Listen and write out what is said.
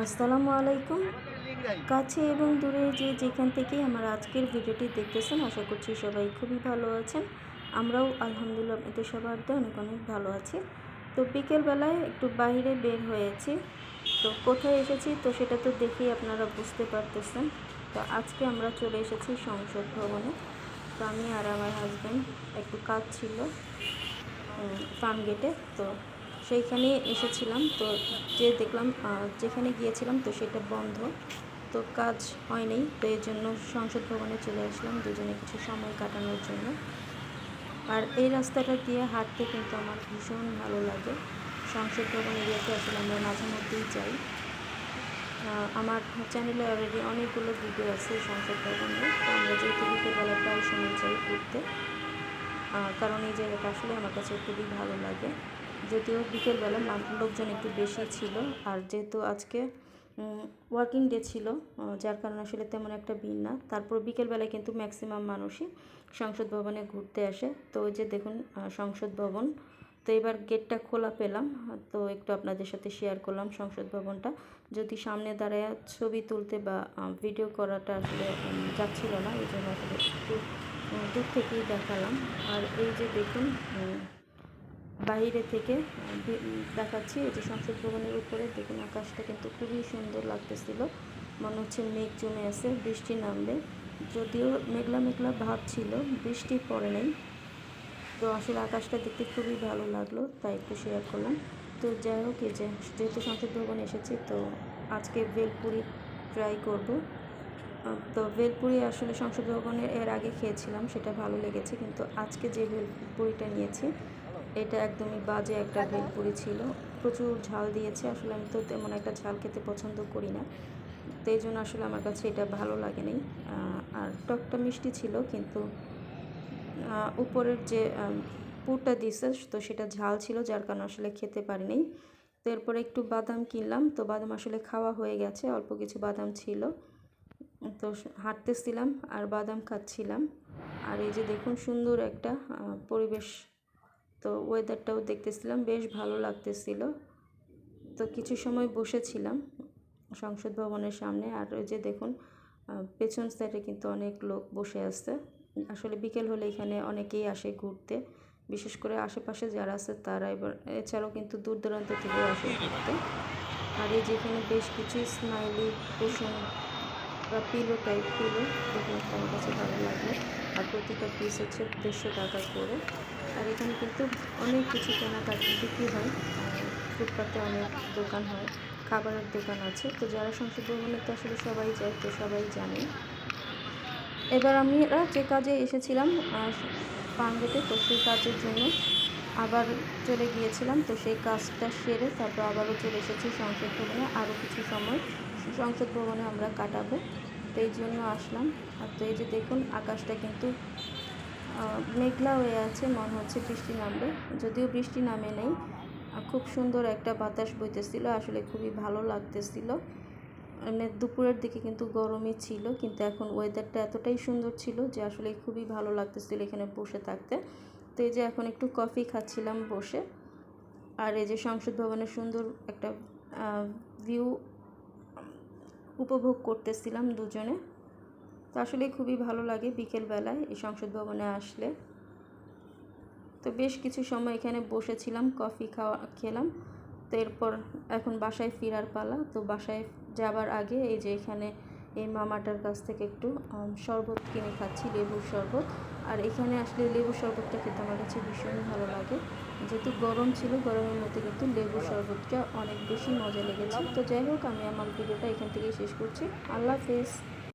আসসালামু আলাইকুম। কাছে এবং দূরে যে যেখান থেকেই আমার আজকের ভিডিওটি দেখতেছেন, আশা করছি সবাই খুবই ভালো আছেন। আমরাও আলহামদুলিল্লাহ এতে সবার অনেক অনেক ভালো আছি। তো বিকেলবেলায় একটু বাইরে বের হয়েছি। তো কোথায় এসেছি? তো সেটা তো দেখেই আপনারা বুঝতে পারতেছেন। তো আজকে আমরা চলে এসেছি সংসদ ভবনে। তো আমি আর আমার হাজব্যান্ড একটু কাজ ছিল ফার্ম গেটে তো সেইখানে এসেছিলাম। তো যে দেখলাম যেখানে গিয়েছিলাম, তো সেটা বন্ধ। তো কাজ হয়নি তো এই জন্য সংসদ ভবনে চলে আসলাম দুজনে কিছু সময় কাটানোর জন্য। আর এই রাস্তাটা দিয়ে হাঁটতে কিন্তু আমার ভীষণ ভালো লাগে। সংসদ ভবন এরিয়াতে আসলে আমরা মাঝে মধ্যেই যাই। আমার চ্যানেলে অলরেডি অনেকগুলো ভিডিও আছে সংসদ ভবনে। তো আমরা যেহেতু বিকেলবেলা প্রায় সময় যাই ঘুরতে কারণ এই জায়গাটা আসলে আমার কাছে খুবই ভালো লাগে। যদিও বিকেলবেলা লোকজন একটু বেশি ছিল। আর যেহেতু আজকে ওয়ার্কিং ডে ছিল যার কারণে আসলে তেমন একটা ভিড় না। তারপর বিকেলবেলায় কিন্তু ম্যাক্সিমাম মানুষই সংসদ ভবনে ঘুরতে আসে। তো ওই যে দেখুন সংসদ ভবন। তো এবার গেটটা খোলা পেলাম। তো একটু আপনাদের সাথে শেয়ার করলাম সংসদ ভবনটা। যদি সামনে দাঁড়ায় ছবি তুলতে বা ভিডিও করাটা আসলে যাচ্ছিল না, এই জন্য আসলে একটু দূর থেকেই দেখালাম। আর এই যে দেখুন বাইরে থেকে দেখাচ্ছি, এই যে সংসদ ভবনের উপরে দেখুন আকাশটা কিন্তু খুবই সুন্দর লাগতেছিল। মনে হচ্ছে মেঘ জমে আছে, বৃষ্টি নামবে। যদিও মেঘলা মেঘলা ভাব ছিল, বৃষ্টি পড়ে নাই। তো আসলে আকাশটা দেখতে খুবই ভালো লাগল, তাই একটু শেয়ার করলাম। তো যাই হোক, এই যে যেহেতু সংসদ ভবনে এসেছি, তো আজকে ভেলপুরি ট্রাই করব। তো ভেলপুরি আসলে সংসদ ভবনের এর আগে খেয়েছিলাম, সেটা ভালো লেগেছে, কিন্তু আজকে যে ভেলপুরিটা নিয়েছি এটা একদমই বাজে একটা ভেলপুরি ছিল। প্রচুর ঝাল দিয়েছে। আসলে আমি তো তেমন একটা ঝাল খেতে পছন্দ করি না। তো এই জন্য আসলে আমার কাছে এটা ভালো লাগেনি। আর টকটা মিষ্টি ছিল, কিন্তু উপরের যে পুরটা দিছে, তো সেটা ঝাল ছিল, যার কারণে আসলে খেতে পারিনি। তো এরপরে একটু বাদাম কিনলাম। তো বাদাম আসলে খাওয়া হয়ে গেছে, অল্প কিছু বাদাম ছিল। তো হাঁটতেছিলাম আর বাদাম খাচ্ছিলাম। আর এই যে দেখুন, সুন্দর একটা পরিবেশ তো ওয়েদারটাও দেখতেছিলাম, বেশ ভালো লাগতেছিল। তো কিছু সময় বসেছিলাম সংসদ ভবনের সামনে, আর ওই যে দেখুন পেছন সাইডে কিন্তু অনেক লোক বসে আছে। আসলে বিকেল হলে এখানে অনেকেই আসে ঘুরতে, বিশেষ করে আশেপাশে যারা আছে তারা এবার, এছাড়াও কিন্তু দূর দূরান্ত থেকেও আসে ঘুরতে। আর এই যেখানে বেশ কিছু স্মাইলি কুশন বা পিলো টাইপ পিলো দেখুন, আমার কাছে ভালো লাগল। আর প্রতিটা পিস হচ্ছে দেড়শো টাকা করে। আর এখানে কিন্তু অনেক কিছু কেনাকাটা বিক্রি হয়। ফুটপাতে অনেক দোকান হয়, খাবারের দোকান আছে। তো যারা সংসদ ভবনে তো আসলে সবাই যায়, তো সবাই জানে। এবার আমরা যে কাজে এসেছিলাম ফার্মগেটে তো সেই কাজের জন্য আবার চলে গিয়েছিলাম। তো সেই কাজটা সেরে তারপর আবারও চলে এসেছি সংসদ ভবনে। আরও কিছু সময় সংসদ ভবনে আমরা কাটাবো। তো এই জন্য আসলাম। আর তো এই যে দেখুন, আকাশটা কিন্তু মেঘলা হয়ে আছে, মনে হচ্ছে বৃষ্টি নামবে। যদিও বৃষ্টি নামে নেই খুব সুন্দর একটা বাতাস বইতেছিল, আসলে খুবই ভালো লাগতেছিল। মানে দুপুরের দিকে কিন্তু গরমই ছিল, কিন্তু এখন ওয়েদারটা এতটাই সুন্দর ছিল যে আসলে খুবই ভালো লাগতেছিল এখানে বসে থাকতে। তো এই যে এখন একটু কফি খাচ্ছিলাম বসে। আর এই যে সংসদ ভবনের সুন্দর একটা ভিউ উপভোগ করতেছিলাম দুজনে। তো আসলে খুবই ভালো লাগে বিকেলবেলায় এই সংসদ ভবনে আসলে। তো বেশ কিছু সময় এখানে বসেছিলাম, কফি খাওয়া, খেলাম। তো এরপর এখন বাসায় ফেরার পালা। তো বাসায় যাবার আগে এই যে এখানে এই মামাটার কাছ থেকে একটু শরবত কিনে খাচ্ছি, লেবুর শরবত। আর এখানে আসলে লেবুর শরবতটা খেতে আমার কাছে ভীষণ ভালো লাগে। যেহেতু গরম ছিল, গরমের মধ্যে কিন্তু লেবু শরবতটা অনেক বেশি মজা লেগেছে। তো যাই হোক, আমি আমার ভিডিওটা এখান থেকেই শেষ করছি। আল্লাহ হাফেজ।